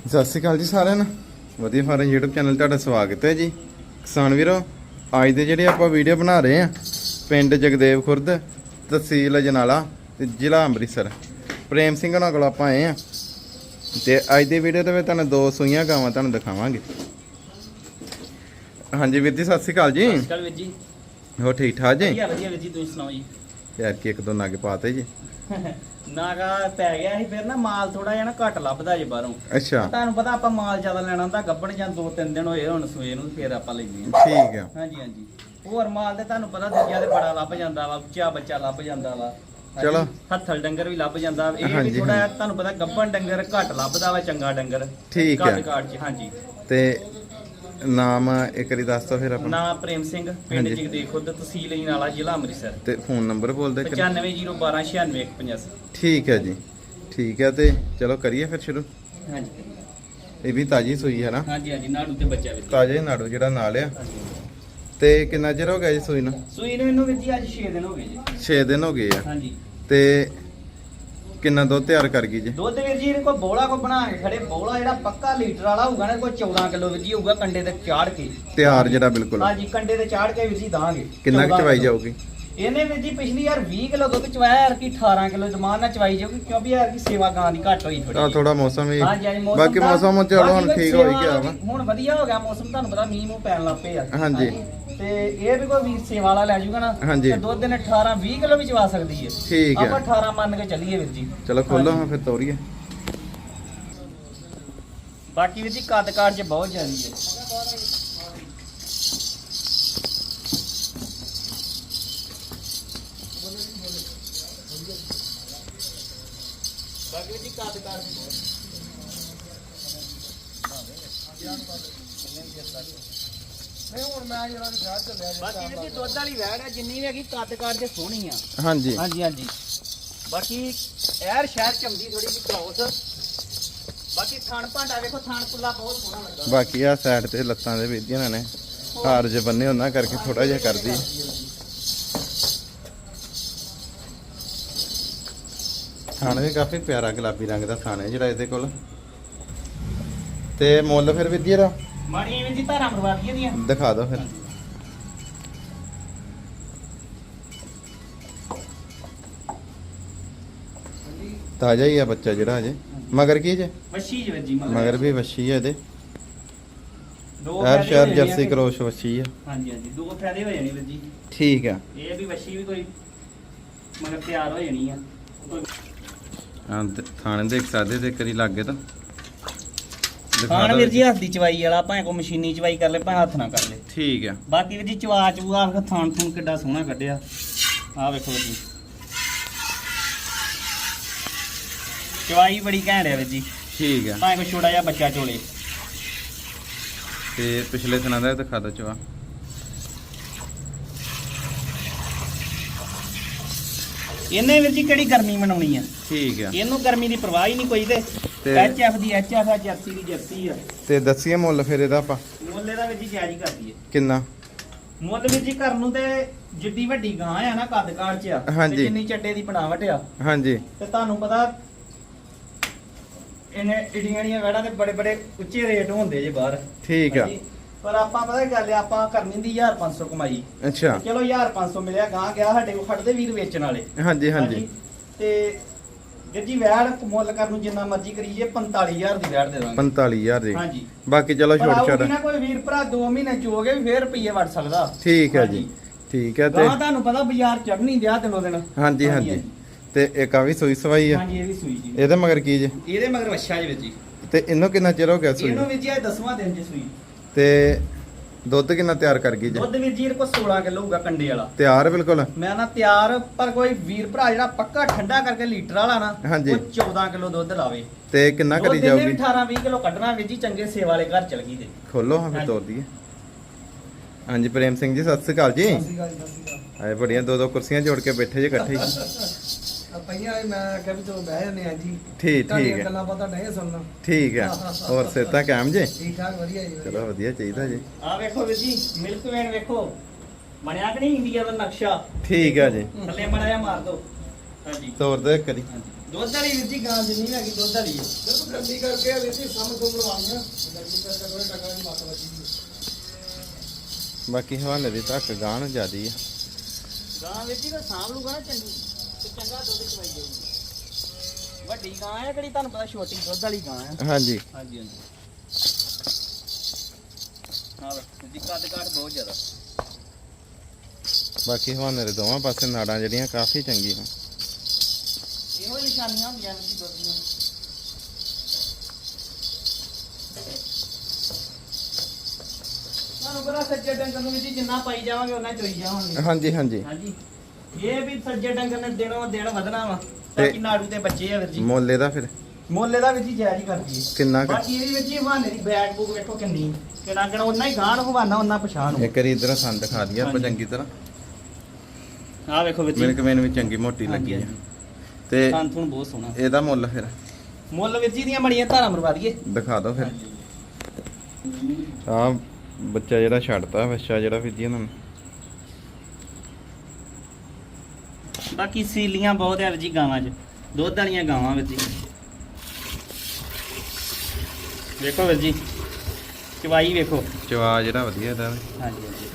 ਸਤਿ ਸ਼੍ਰੀ ਅਕਾਲ ਜੀ ਸਾਰਿਆਂ ਨੂੰ। ਵਧੀਆ ਫਾਰਮ YouTube ਚੈਨਲ ਤੁਹਾਡਾ ਸਵਾਗਤ ਹੈ ਜੀ। ਕਿਸਾਨ ਵੀਰੋ ਅੱਜ ਦੇ ਜਿਹੜੇ ਆਪਾਂ ਵੀਡੀਓ ਬਣਾ ਰਹੇ ਆ ਪਿੰਡ ਜਗਦੇਵ ਖੁਰਦ ਤਹਿਸੀਲ ਜਨਾਲਾ ਤੇ ਜ਼ਿਲ੍ਹਾ ਅੰਮ੍ਰਿਤਸਰ। ਪ੍ਰੇਮ ਸਿੰਘ ਨਾਲ ਕੋਲ ਆਪਾਂ ਆਏ ਆ ਤੇ ਅੱਜ ਦੀ ਵੀਡੀਓ ਦੇ ਵਿੱਚ ਤੁਹਾਨੂੰ ਦੋ ਸੂਈਆਂ ਗਾਵਾਂ ਤੁਹਾਨੂੰ ਦਿਖਾਵਾਂਗੇ। ਹਾਂਜੀ ਵੀਰ ਜੀ ਸਤਿ ਸ਼੍ਰੀ ਅਕਾਲ ਜੀ। ਕੱਲ ਵੀਰ ਜੀ। ਹੋ ਠੀਕ ਠਾਕ ਜੀ? ਵਧੀਆ ਵਧੀਆ ਵੀਰ ਜੀ ਤੁਸੀਂ ਸੁਣਾਓ ਜੀ? ਯਾਰ ਕੀ ਇੱਕ ਦੋ ਨਗ ਪਾਤੇ ਜੀ। ਨਾਗਾ ਪੈ ਗਿਆ ਸੀ ਫਿਰ ਨਾ ਮਾਲ ਥੋੜਾ ਜਿਹਾ ਨਾ ਘੱਟ ਲੱਭਦਾ ਜੇ ਬਾਹਰੋਂ। ਅੱਛਾ। ਤੁਹਾਨੂੰ ਪਤਾ ਆਪਾਂ ਮਾਲ ਜ਼ਿਆਦਾ ਲੈਣਾ ਹੁੰਦਾ ਗੱਬਣ ਜਾਂ ਦੋ ਤਿੰਨ ਦਿਨ ਹੋਏ ਹੁਣ ਸੂਏ ਨੂੰ ਫਿਰ ਆਪਾਂ ਲੈਂਦੇ ਹਾਂ। ਠੀਕ ਆ। ਹਾਂਜੀ ਹਾਂਜੀ। ਹੋਰ ਮਾਲ ਤੇ ਤੁਹਾਨੂੰ ਪਤਾ ਦੂਜਿਆਂ ਦੇ ਬੜਾ ਲੱਭ ਜਾਂਦਾ ਵਾ ਉੱਚਾ ਬੱਚਾ ਲੱਭ ਜਾਂਦਾ ਵਾ। ਚਲੋ। ਹੱਥਲ ਡੰਗਰ ਵੀ ਲੱਭ ਜਾਂਦਾ। ਇਹ ਵੀ ਥੋੜਾ। ਤੁਹਾਨੂੰ ਪਤਾ ਗੱਬਣ ਡੰਗਰ ਘੱਟ ਲੱਭਦਾ ਵਾ ਚੰਗਾ ਡੰਗਰ। ਠੀਕ ਘੱਟ ਹੈ। ਘਾਟ ਚ ਹਾਂਜੀ। ਤੇ ਨਾਮ ਇੱਕ ਵਾਰੀ ਦੱਸ ਦਿਓ ਫਿਰ ਆਪਣਾ। ਨਾਮ ਪ੍ਰੇਮ ਸਿੰਘ ਪਿੰਡ ਹਾਂਜੀ। ਜਗਦੇਵ ਖੁਰਦ ਤਹਿਸੀਲ ਨਾਲਾ ਜ਼ਿਲ੍ਹਾ ਅੰਮ੍ਰਿਤਸਰ। ਤੇ ਫੋਨ ਨੰਬਰ ਬੋਲ ਦੇ। 9501296185 ਠੀਕ ਹੈ ਜੀ। ਠੀਕ ਹੈ ਤੇ ਚਲੋ ਕਰੀਏ ਫਿਰ ਸ਼ੁਰੂ। ਹਾਂਜੀ। ਇਹ ਵੀ ਤਾਜੀ ਸੂਈ ਹੈ ਨਾ? ਹਾਂਜੀ ਹਾਂਜੀ ਨਾੜੂ ਤੇ ਬੱਚਾ ਵੀ। ਤਾਜ਼ਾ ਨਾੜੂ ਜਿਹੜਾ ਨਾਲ ਆ। ਤੇ ਕਿੰਨਾ ਚਿਰ ਹੋ ਗਿਆ ਜੀ ਸੂਈ ਨੂੰ? ਸੂਈ ਨੂੰ ਇਹਨੂੰ ਵੀਰ ਜੀ ਅੱਜ 6 ਦਿਨ ਹੋ ਗਏ ਜੀ। 6 ਦਿਨ ਹੋ ਗਏ ਆ। ਹਾਂਜੀ। ਤੇ ਕਿੰਨਾ ਦੁੱਧ ਤਿਆਰ ਕਰ ਗਈ ਜੀ? ਦੁੱਧ ਵੀਰ ਜੀ ਇਹਨੇ ਕੋਈ ਬੋਲਾ ਕੋ ਬਣਾ ਕੇ ਖੜੇ ਬੋਲਾ ਜਿਹੜਾ ਪੱਕਾ ਲੀਟਰ ਵਾਲਾ ਹੋਊਗਾ ਨਾ ਕੋਈ 14 ਕਿਲੋ ਵੀਰ ਜੀ ਹੋਊਗਾ ਕੰਡੇ ਤੇ ਚਾੜ ਕੇ। ਤਿਆਰ ਜਿਹੜਾ ਬਿਲਕੁਲ। ਹਾਂਜੀ ਕੰਡੇ ਤੇ ਚਾੜ ਕੇ ਵੀਰ ਜੀ ਦਾਂਗੇ ਕਿੰਨਾ ਕੁ 14 ਚਵਾਈ। ਜਾਊਗੀ? ਇਹਨੇ ਵੀਰ ਜੀ ਪਿਛਲੀ ਯਾਰ 20 ਕਿਲੋ ਦੁੱਧ ਚਵਾਇਆ ਯਾਰ ਕੀ 18 ਕਿਲੋ ਜਮਾਨ ਨਾਲ ਚਵਾਈ ਜਾਊਗੀ ਕਿਉਂਕਿ ਯਾਰ ਕੀ ਸੇਵਾ ਗਾਂ ਦੀ ਘੱਟ ਹੋਈ ਥੋੜੀ ਥੋੜਾ ਮੌਸਮ ਵੀ ਬਾਕੀ ਮੌਸਮ ਚਲੋ ਹੁਣ ਠੀਕ ਹੋ ਹੀ ਸੇਵਾ ਗਿਆ ਵੀ ਹੁਣ ਵਧੀਆ ਹੋ ਗਿਆ ਮੌਸਮ ਤੁਹਾਨੂੰ ਪਤਾ ਮੀਂਹ ਮੂੰਹ ਪੈਣ ਲੱਗ ਪਏ ਆ। ਹਾਂਜੀ। ਤੇ ਇਹ ਵੀ ਕੋਈ ਵੀਰ ਸੇਵਾ ਵਾਲਾ ਲੈ ਜਾਊਗਾ ਨਾ ਹਾਂਜੀ। ਤੇ ਦੁੱਧ ਨੇ 18 20 ਕਿਲੋ ਵੀ ਚਵਾ ਸਕਦੀ ਹੈ ਠੀਕ ਹੈ। ਆਪਾਂ 18 ਮੰਨ ਕੇ ਚੱਲੀਏ ਵੀਰ ਜੀ ਚਲੋ ਖੋਲੋ। ਹਾਂ ਫਿਰ ਤੋਰੀਏ ਬਾਕੀ ਵੀਰ ਜੀ ਕੱਦ ਕਾਠ ਚ ਬਹੁਤ ਜ਼ਿਆਦੀ ਹੈ ਬਾਕੀ ਵੀਰ ਜੀ ਕੱਦ ਕਾਠ ਚ ਬਹੁਤ ਬਾਕੀ ਵੀਰ ਜੀ ਦੁੱਧ ਵਾਲੀ ਵੈੜ ਹੈ ਜਿੰਨੀ ਵੀ ਹੈਗੀ ਕੱਦ ਕਾਠ ਚ ਸੋਹਣੀ ਆ। ਹਾਂਜੀ। ਹਾਂਜੀ ਹਾਂਜੀ। ਬਾਕੀ ਐਰ ਸ਼ਹਿਰ ਚੰਦੀ ਥੋੜੀ ਜਿਹੀ ਕਲੌਸ ਬਾਕੀ ਥਣ ਭਾਂਡਾ ਵੇਖੋ ਥਣ ਕੁੱਲਾ ਬਹੁਤ ਸੋਹਣਾ ਲੱਗਾ। ਬਾਕੀ ਆ ਸਾਈਡ ਤੇ ਲੱਤਾਂ ਦੇ ਵਿੱਚ ਇਹਨਾਂ ਨੇ ਹਾਰ ਜੇ ਬੰਨੇ ਉਹਨਾਂ ਕਰਕੇ ਥੋੜਾ ਜਿਹਾ ਕਰਦੀ। ਥਾਣ ਵੀ ਕਾਫੀ ਪਿਆਰਾ ਗੁਲਾਬੀ ਰੰਗ ਦਾ ਥਾਣ ਜਿਹੜਾ ਇਹਦੇ ਕੋਲ। ਤੇ ਮੁੱਲ ਫਿਰ ਵਿਧੀ ਦਾ? ਮਾੜੀ ਵੀ ਜੀ ਧਾਰਾਂ ਮਰਵਾਦੀਆਂ ਦੀਆਂ। ਦਿਖਾ ਦਿਓ ਫਿਰ। ਤਾਜ਼ਾ ਹੀ ਆ ਬੱਚਾ ਜਿਹੜਾ ਅਜੇ ਮਗਰ ਕੀ ਜੇ ਜਵੇ ਜੀ ਮਗਰ। ਵੀ ਵੱਛੀ ਹੈ ਇਹਦੇ। ਦੋ ਐਰ ਫਾਇਦੇ ਸ਼ਹਿਰ ਜਰਸੀ ਆ। ਕਰੋਸ਼ ਵੱਛੀ ਆ। ਹਾਂਜੀ ਹਾਂਜੀ ਦੋ ਫਾਇਦੇ ਹੋ ਜਾਣੇ ਵੀਰ ਜੀ ਠੀਕ ਆ। ਇਹ ਵੀ ਮੱਛੀ ਵੀ ਕੋਈ ਮਗਰ ਤਿਆਰ ਹੋ ਜਾਣੀ ਆ। ਕੋਈ- ਹਾਂ ਤੇ ਥਾਣੇ ਦੇਖ ਸਕਦੇ ਤੇ ਕਰੀ ਲੱਗੇ ਤਾਂ। ਦਿਓ ਵੀਰ ਜੀ ਹੱਥ ਦੀ ਚਵਾਈ ਵਾਲਾ ਭਾਵੇਂ ਕੋ ਮਸ਼ੀਨੀ ਚਵਾਈ ਕਰ ਲੈ ਭਾਵੇਂ ਹੱਥ ਨਾਲ ਕਰ ਲੈ। ਠੀਕ ਆ। ਬਾਕੀ ਵੀਰ ਜੀ ਚਵਾ ਚੂਆ ਵੇਖੋ ਥਾਣ ਥੂਣ ਕਿੱਡਾ ਸੋਹਣਾ ਕੱਢਿਆ। ਆਹ ਵੇਖੋ ਜੀ। ਚਵਾਈ ਬੜੀ ਘੈਂਟ ਆ ਵੀਰ ਜੀ। ਠੀਕ ਆ। ਭਾਵੇਂ ਕੋ ਛੋਟਾ ਜਿਹਾ ਬੱਚਾ ਚੋਲੇ। ਤੇ ਪਿਛਲੇ ਥਣਾ ਦਾ ਦਿਖਾ ਦੋ ਚਵਾ। ਇਹਨੇ ਵੀਰ ਜੀ ਕਿਹੜੀ ਗਰਮੀ ਮਨਾਉਣੀ ਆ? ਠੀਕ ਆ। ਇਹਨੂੰ ਗਰਮੀ ਦੀ ਪਰਵਾਹ ਹੀ ਨਹੀਂ ਕੋਈ ਤੇ। ਤੇ- ਐਚ ਐਫ ਦੀ ਐਚ ਐਫ ਆ ਜਰਸੀ ਦੀ ਜਰਸੀ ਆ। ਤੇ ਦੱਸੀਏ ਮੁੱਲ ਫਿਰ ਇਹਦਾ ਆਪਾਂ। ਮੁੱਲ ਇਹਦਾ ਜੀ ਜਾਇਜ਼ ਕਰਦੀ ਹੈ ਕਿੰਨਾ? ਮੁੱਲ ਵੀਰ ਜੀ ਘਰ ਨੂੰ ਤੇ ਜਿੱਡੀ ਵੱਡੀ ਗਾਂ ਆ ਨਾ ਕੱਦ ਕਾਠ ਚ ਆ ਤੇ ਹਾਂਜੀ। ਜਿੰਨੀ ਚੱਡੇ ਦੀ ਬਣਾਵਟ ਆ। ਹਾਂਜੀ। ਤੇ ਤੁਹਾਨੂੰ ਪਤਾ ਇਹਨੇ ਇਡੀਆਂ ਦੀਆਂ ਵੈੜਾਂ ਦੇ ਬੜੇ ਬੜੇ ਉੱਚੇ ਰੇਟ ਹੁੰਦੇ ਜੇ ਬਾਹਰ। ਠੀਕ ਆ। ਹਾਂਜੀ। ਪਰ ਆਪਾਂ ਪਤਾ ਕੀ ਗੱਲ ਆ ਆਪਾਂ ਕਰਨੀ ਦੀ 1500 ਕਮਾਈ। ਅੱਛਾ। ਚਲੋ 1500 ਮਿਲਿਆ ਗਾਂ ਗਿਆ ਸਾਡੇ ਕੋਲ ਖੜਦੇ ਵੀਰ ਵੇਚਣ ਵਾਲੇ। ਹਾਂਜੀ। ਹਾਂਜੀ। ਤੇ ਵੀਰ ਜੀ ਵੈੜ ਮੁੱਲ ਕਰਨ ਨੂੰ ਜਿੰਨਾ ਮਰਜ਼ੀ ਕਰੀਏ 45000 ਦੀ ਵੈੜ ਦੇ ਦਾਂਗੇ। 45000 ਦੀ। ਹਾਂਜੀ। ਬਾਕੀ ਚਲੋ ਛੋਟ ਛੋਟ ਨਾ ਕੋਈ ਵੀਰ ਭਰਾ 2 ਮਹੀਨੇ ਚੋਗੇ ਵੀ ਫੇਰ ਰੁਪਈਏ ਵੜ ਸਕਦਾ। ਠੀਕ ਹੈ ਜੀ। ਠੀਕ ਹੈ ਤੇ ਗਾਂ ਤੁਹਾਨੂੰ ਪਤਾ ਬਾਜ਼ਾਰ ਚੜਨੀ ਦਿਆ ਦਿਨੋਂ ਦਿਨ। ਹਾਂਜੀ ਹਾਂਜੀ। ਤੇ ਇੱਕ ਆ ਵੀ ਸੂਈ ਸਵਾਈ ਆ। ਹਾਂਜੀ ਇਹ ਵੀ ਸੂਈ ਜੀ। ਇਹਦੇ ਮਗਰ ਕੀ ਜੇ? ਇਹਦੇ ਮਗਰ ਵੱਛਾ ਜੀ ਵਿੱਚ ਜੀ। ਤੇ ਇਹਨੂੰ ਕਿੰਨਾ ਚਿਰ ਹੋ ਗਿਆ ਸੂਈ ਇਹਨੂੰ ਨੂੰ? ਵੀ ਜੀ ਇਹ 10ਵਾਂ ਦਿਨ ਚ ਸੂਈ। ਤੇ ਦੁੱਧ ਕਿੰਨਾ ਤਿਆਰ ਕਰ ਗਈ ਜੇ? ਦੁੱਧ ਵੀਰ ਜੀ ਇਹਦੇ ਕੋਲ 16 ਕਿਲੋ ਹੋਊਗਾ ਕੰਡੇ ਵਾਲਾ। ਤਿਆਰ ਬਿਲਕੁਲ? ਮੈਂ ਨਾ ਤਿਆਰ ਪਰ ਕੋਈ ਵੀਰ ਭਰਾ ਜਿਹੜਾ ਪੱਕਾ ਠੰਡਾ ਕਰਕੇ ਲੀਟਰ ਵਾਲਾ ਨਾ ਹਾਂਜੀ। ਉਹ 14 ਕਿਲੋ ਦੁੱਧ ਲਾਵੇ। ਤੇ ਕਿੰਨਾ ਕਰੀ ਦੁੱਧ ਇਹਨੇ ਜਾਊਗੀ? ਵੀ 18 20 ਕਿਲੋ ਕੱਢਣਾ ਵੀਰ ਜੀ ਚੰਗੇ ਸੇਵਾ ਵਾਲੇ ਘਰ ਚਲ ਗਈ ਤੇ। ਖੋਲੋ ਹਾਂ ਫਿਰ ਹਾਂਜੀ। ਤੋਰ ਦਈਏ ਹਾਂਜੀ ਪ੍ਰੇਮ ਸਿੰਘ ਜੀ ਸਤਿ ਸ੍ਰੀ ਅਕਾਲ ਜੀ। ਆਏ ਬੜੀਆਂ ਦੋ ਦੋ ਕੁਰਸੀਆਂ ਜੋੜ ਕੇ ਬੈਠੇ ਜੇ ਇਕੱਠੇ ਹੀ ਪਈਆਂ ਇਹ ਮੈਂ ਕਿਹਾ ਵੀ ਚਲੋ ਬਹਿ ਜਾਂਦੇ ਆ ਜੀ। ਠੀਕ ਤੁਹਾਡੀਆਂ ਠੀਕ ਹੈ। ਗੱਲਾਂ ਪਤਾ ਨਹੀਂ ਸੁਣਨਾ। ਠੀਕ ਹੈ। ਹੋਰ ਸਿਹਤਾਂ ਕਾਇਮ ਜੇ? ਠੀਕ ਠਾਕ ਵਧੀਆ ਜੀ ਚਲੋ ਵਧੀਆ ਚਾਹੀਦਾ ਜੀ। ਆ ਵੇਖੋ ਵੀਰ ਜੀ ਮਿਲਕ ਵੇਨ ਵੇਖੋ। ਬਣਿਆ ਕਿ ਨਹੀਂ ਇੰਡੀਆ ਦਾ ਨਕਸ਼ਾ? ਠੀਕ ਹੈ ਜੀ। ਥੱਲੇ ਮੜਾ ਜਾ ਮਾਰ ਦੋ ਹਾਂਜੀ। ਤੋਰ ਦੇ ਕਰੀ ਦੁੱਧ ਵਾਲੀ ਵੀਰ ਜੀ ਗਾਂ ਜਿੰਨੀ ਵੀ ਹੈਗੀ ਦੁੱਧ ਵਾਲੀ ਹੈ ਜਦੋਂ ਗਰਮੀ ਕਰਕੇ ਵੀਰ ਜੀ ਸਾਹਮਣੇ ਤੋਂ ਲਵਾਉਣੀਆਂ ਗਰਮੀ ਕਰਕੇ ਥੋੜੇ ਟੱਕਰਾਂ ਦੀ ਮਾਤਾ ਬਚੀ ਬਾਕੀ ਹਵਾਲੇ ਦੀ ਧੱਕ ਗਾਣ ਜਿਆਦੀ ਆ। ਗਾਂ ਵੀਰ ਜੀ ਦਾ ਸਾਂਭ ਲੂਗਾ ਨਾ ਚੰਗੀ। ਤੇ ਚੰਗਾ ਦੁੱਧ ਚਵਾਈ ਜਾਊਗੀ। ਵੱਡੀ ਗਾਂ ਹੈ ਕਿਹੜੀ ਤੁਹਾਨੂੰ ਪਤਾ ਛੋਟੀ ਦੁੱਧ ਵਾਲੀ ਗਾਂ ਹੈ ਹਾਂਜੀ। ਹਾਂਜੀ ਹਾਂਜੀ। ਹਾਂ ਜੀ ਕੱਦ ਕਾਠ ਬਹੁਤ ਜ਼ਿਆਦਾ। ਬਾਕੀ ਹਵਾਲੇ ਦੇ ਦੋਵਾਂ ਪਾਸੇ ਨਾੜਾਂ ਜਿਹੜੀਆਂ ਕਾਫੀ ਚੰਗੀਆਂ। ਇਹੋ ਹੀ ਨਿਸ਼ਾਨੀਆਂ ਹੁੰਦੀਆਂ ਨੇ ਜੀ ਦੁੱਧ ਦੀਆਂ। ਤੁਹਾਨੂੰ ਪਤਾ ਸੱਜੇ ਡੰਗਰ ਨੂੰ ਵੀ ਜੀ ਜਿੰਨਾ ਪਾਈ ਜਾਵਾਂਗੇ ਉਹਨਾਂ ਚੋਈ ਜਾਵਾਂਗੇ। ਹਾਂਜੀ ਹਾਂਜੀ। ਹਾਂਜੀ। ਇਹ ਵੀ ਸੱਜੇ ਡੰਗਰ ਨੇ ਦਿਨੋਂ ਦਿਨ ਵਧਣਾ ਵਾ। ਤੇ- ਬਾਕੀ ਨਾੜੂ ਤੇ ਬੱਚੇ ਆ ਵੀਰ ਜੀ। ਮੁੱਲ ਇਹਦਾ ਫਿਰ? ਮੁੱਲੇ ਦਾ ਵੀ ਜੀ ਜਾਇਜ਼ ਹੀ ਕਰਦੀ ਹੈ ਕਿੰਨਾ ਕੁ? ਬਾਕੀ ਇਹਦੀ ਵਿੱਚ ਜੀ ਹਵਾਨੇ ਦੀ ਬੈਗ ਬੁੱਕ ਵੇਖੋ ਕਿੰਨੀ। ਕਿੰਨਾ ਕਿੰਨਾ ਉਹਨਾਂ ਹੀ ਗਾਣ ਹਵਾਨਾ ਉਹਨਾਂ ਪਛਾਣ ਇੱਕ ਵਾਰੀ ਇਧਰ ਸੰਦ ਦਿਖਾ ਦਈਏ ਆਪਾਂ ਹਾਂਜੀ। ਚੰਗੀ ਤਰ੍ਹਾਂ। ਆ ਵੇਖੋ ਵੀਰ ਮਿਲਕ ਜੀ ਮੈਨ ਵੀ ਚੰਗੀ ਮੋਟੀ ਹਾਂਜੀ, ਲੱਗੀ ਆ। ਹਾਂਜੀ। ਤੇ ਥਣ ਥੁਣ ਬਹੁਤ ਸੋਹਣਾ। ਇਹਦਾ ਮੁੱਲ ਫਿਰ? ਮੁੱਲ ਵੀਰ ਜੀ ਦੀਆਂ ਬੜੀਆਂ ਧਾਰਾਂ ਮਰਵਾ ਦਈਏ। ਦਿਖਾ ਦਿਓ ਫਿਰ। ਆ ਬੱਚਾ ਜਿਹੜਾ ਛੱਡਤਾ ਬੱਚਾ ਜਿਹੜਾ ਫਿਰ ਜੀ ਇਹਨਾਂ ਨੂੰ। ਬਾਕੀ ਸੀਲੀਆਂ ਬਹੁਤ ਹੈ ਜੀ ਗਾਵਾਂ 'ਚ। ਦੁੱਧ ਵਾਲੀਆਂ ਗਾਵਾਂ ਵੀਰ ਜੀ ਵੇਖੋ ਵੀਰ ਜੀ ਚਵਾਈ ਵੇਖੋ। ਚਵਾ ਜਿਹੜਾ ਵਧੀਆ ਇਹਦਾ। ਹਾਂਜੀ ਹਾਂਜੀ।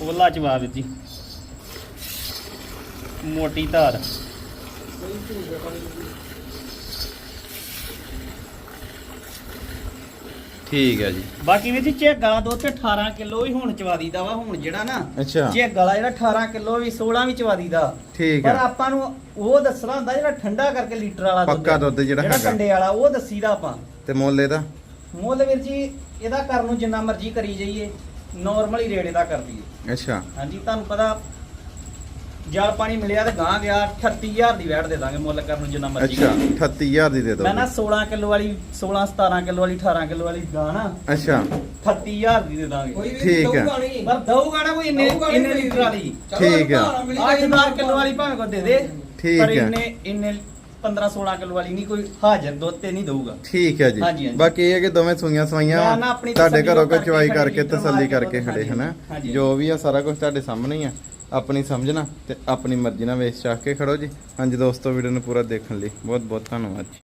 ਉਹਲਾ ਚਵਾ ਵੀਰ ਜੀ ਮੋਟੀ ਧਾਰ। ਠੀਕ ਹੈ ਜੀ। ਬਾਕੀ ਵੀਰ ਜੀ ਝੇਗਾ ਦੁੱਧ ਤੇ 18 ਕਿਲੋ ਹੀ ਹੁਣ ਚਵਾ ਦੀਦਾ ਵਾ ਹੁਣ ਜਿਹੜਾ ਨਾ ਅੱਛਾ। ਝੇਗਾ ਵਾਲਾ ਜਿਹੜਾ 18 ਕਿਲੋ ਵੀ 16 ਵੀ ਚਵਾ ਦੀਦਾ। ਠੀਕ ਪਰ ਹੈ ਆਪਾਂ ਨੂੰ ਉਹ ਦੱਸਣਾ ਹੁੰਦਾ ਜਿਹੜਾ ਠੰਡਾ ਕਰਕੇ ਲੀਟਰ ਵਾਲਾ ਦੁੱਧ ਪੱਕਾ। ਦੁੱਧ ਜਿਹੜਾ ਜਿਹੜਾ ਹੈਗਾ। ਕੰਡੇ ਵਾਲਾ ਉਹ ਦੱਸੀਦਾ ਆਪਾਂ। ਤੇ ਮੁੱਲ ਇਹਦਾ? ਮੁੱਲ ਵੀਰ ਜੀ ਇਹਦਾ ਕਰਨ ਨੂੰ ਜਿੰਨਾ ਮਰਜ਼ੀ ਕਰੀ ਜਾਈਏ ਨਾਰਮਲ ਹੀ ਰੇਟ ਇਹਦਾ ਕਰ ਦਈਏ। ਅੱਛਾ। ਹਾਂਜੀ ਤੁਹਾਨੂੰ ਪਤਾ ਜਲ ਪਾਣੀ ਮਿਲਿਆ ਤੇ ਗਾਂ ਗਿਆ 38000 ਦੀ ਵੈਟ ਦੇ ਦਾਂਗੇ ਮੁੱਲ ਕਰਨ ਨੂੰ ਜਿੰਨਾ ਮਰਜ਼ੀ ਅੱਛਾ ਕਰੀਏ। 38000 ਦੀ ਦੇ ਦਿਓ ਮੈਂ ਨਾ 16 ਕਿਲੋ ਵਾਲੀ 16 17 ਕਿਲੋ ਵਾਲੀ 18 ਕਿਲੋ ਵਾਲੀ ਗਾਂ ਨਾ ਅੱਛਾ 38000 ਦੀ ਦੇ ਦਾਂਗੇ ਕੋਈ ਵੀ ਠੀਕ ਹੈ। ਪਰ ਦਊਗਾ ਨਾ ਕੋਈ ਇੰਨੇ ਇੰਨੇ ਲੀਟਰ ਵਾਲੀ ਠੀਕ ਹੈ। 8-10 ਕਿਲੋ ਵਾਲੀ ਭਾਵੇਂ ਕੋ ਦੇ ਦੇ ਠੀਕ ਪਰ ਹੈ। ਇੰਨੇ ਇੰਨੇ 15 16 ਕਿਲੋ ਵਾਲੀ ਨਹੀਂ ਕੋਈ ਹਾਜ਼ਰ ਦੁੱਧ ਤੇ ਨਹੀਂ ਦਊਗਾ ਠੀਕ ਹੈ ਜੀ। ਬਾਕੀ ਇਹ ਹੈ ਕਿ ਦੋਵੇਂ ਸੂਈਆਂ ਸਵਾਈਆਂ ਤੁਹਾਡੇ ਘਰੋਂ ਕੋਈ ਚਵਾਈ ਕਰਕੇ ਤਸੱਲੀ ਕਰਕੇ ਖੜੇ ਹਨਾ। ਜੋ ਵੀ ਆ ਸਾਰਾ ਕੁਝ ਤੁਹਾਡੇ ਸਾਹਮਣੇ ਹੀ ਆ ਆਪਣੀ ਸਮਝਣਾ ਤੇ ਆਪਣੀ ਮਰਜ਼ੀ ਨਾਲ ਵੇਚ ਚਾਹ ਕੇ ਖੜੋ ਜੀ। ਹਾਂਜੀ ਦੋਸਤੋ, ਵੀਡੀਓ ਨੂੰ ਪੂਰਾ ਦੇਖਣ ਲਈ ਬਹੁਤ ਬਹੁਤ ਧੰਨਵਾਦ ਜੀ।